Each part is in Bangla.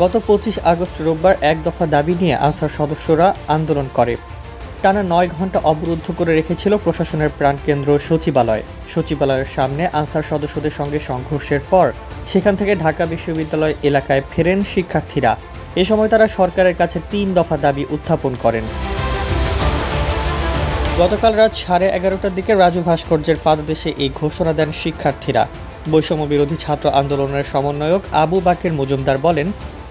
গত পঁচিশ আগস্ট রোববার এক দফা দাবি নিয়ে আনসার সদস্যরা আন্দোলন করে। টানা নয় ঘণ্টা অবরুদ্ধ করে রেখেছিল প্রশাসনের প্রাণকেন্দ্র সচিবালয়। সচিবালয়ের সামনে আনসার সদস্যদের সঙ্গে সংঘর্ষের পর সেখান থেকে ঢাকা বিশ্ববিদ্যালয় এলাকায় ফেরেন শিক্ষার্থীরা। এ সময় তারা সরকারের কাছে তিন দফা দাবি উত্থাপন করেন। গতকাল রাত সাড়ে এগারোটার দিকে রাজু ভাস্কর্যের পাদদেশে এই ঘোষণা দেন শিক্ষার্থীরা। বৈষম্য বিরোধী ছাত্র আন্দোলনের সমন্বয়ক আবু বাকের মজুমদার বলেন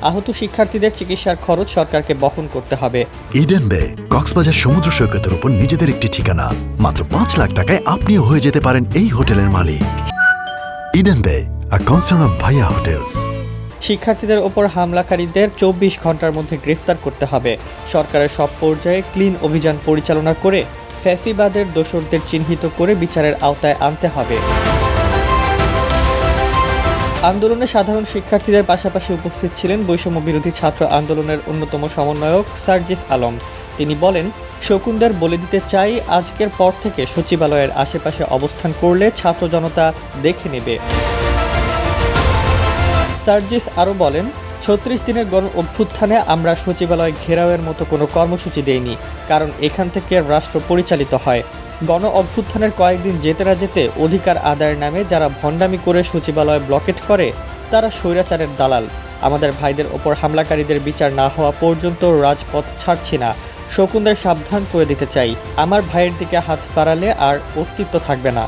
আহত শিক্ষার্থীদের চিকিৎসার খরচ সরকারকে বহন করতে হবে। ইডেন বে কক্সবাজার সমুদ্র সৈকতের উপর নিজেদের একটি ঠিকানা। মাত্র পাঁচ লাখ টাকায় আপনিও হয়ে যেতে পারেন এই হোটেলের মালিক। Eden Bay a concern of ভাইয়া হোটেলস শিক্ষার্থীদের ওপর হামলাকারীদের চব্বিশ ঘণ্টার মধ্যে গ্রেফতার করতে হবে। সরকারের সব পর্যায়ে ক্লিন অভিযান পরিচালনা করে ফ্যাসিবাদের দোসরদের চিহ্নিত করে বিচারের আওতায় আনতে হবে। আন্দোলনে সাধারণ শিক্ষার্থীদের পাশাপাশি উপস্থিত ছিলেন বৈষম্য বিরোধী ছাত্র আন্দোলনের অন্যতম সমন্বয়ক সার্জিস আলম। তিনি বলেন, শকুনদের বলে দিতে চাই, আজকের পর থেকে সচিবালয়ের আশেপাশে অবস্থান করলে ছাত্র জনতা দেখে নেবে। সার্জিস আরও বলেন ছত্রিশ দিনের গণ অভ্যুত্থানে আমরা সচিবালয় ঘেরাওয়ের মতো কোনো কর্মসূচি দেইনি, কারণ এখান থেকে রাষ্ট্র পরিচালিত হয়। গণ অভ্যুত্থানের কয়েকদিন যেতে না যেতে অধিকার আদায়ের নামে যারা ভণ্ডামি করে সচিবালয় ব্লকেট করে, তারা স্বৈরাচারের দালাল। আমাদের ভাইদের ওপর হামলাকারীদের বিচার না হওয়া পর্যন্ত রাজপথ ছাড়ছি না। শকুনদের সাবধান করে দিতে চাই। আমার ভাইয়ের দিকে হাত বাড়ালে আর অস্তিত্ব থাকবে না।